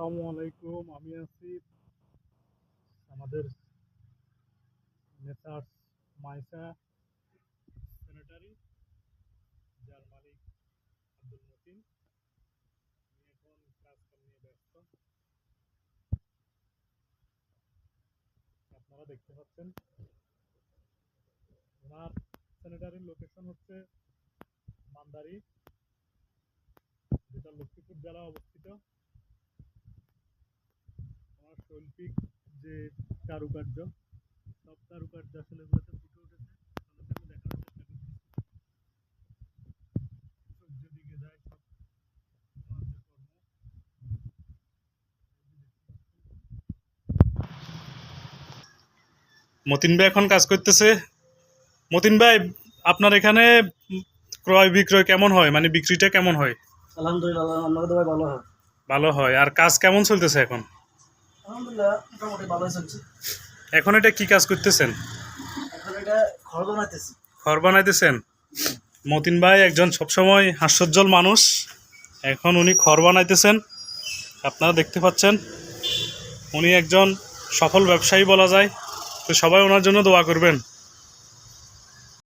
আসসালামু আলাইকুম। আমি আছি আমাদের নেতার মাইসা স্যানিটারি যার মালিক আব্দুল মতিন। এখন কাজকর্ম নিয়ে ব্যস্ত। আপনারা দেখতে পাচ্ছেন, ওনার স্যানিটারির লোকেশন হচ্ছে মান্দারি, যেটা লক্ষ্মীপুর জেলা অবস্থিত। শৈল্পিক যে কারুকার্য সব কারুকার্য আসলে এগুলোতে ফুটে উঠেছে। আমি দেখানোর চেষ্টা করছি। সূর্য দিকে যায় সব মতিন ভাই এখন কাজ করতেছে। মতিন ভাই আপনার এখানে ক্রয় বিক্রয় কেমন হয়? মানে বিক্রিটা কেমন হয়? আলহামদুলিল্লাহ ভালো হয়। ভালো হয়। আর কাজ কেমন চলতেছে এখন? আলহামদুলিল্লাহ মোটামুটি ভালোই চলছে। এখন এটা কি কাজ করতেছেন? এখন এটা ঘর বানাইতেছি। ঘর বানাইতেছেন? মতিন ভাই একজন সবসময় হাস্যজ্জ্বল মানুষ। এখন উনি ঘর বানাইতেছেন। আপনারা দেখতে পাচ্ছেন উনি একজন সফল ব্যবসায়ী বলা যায়। তো সবাই ওনার জন্য দোয়া করবেন।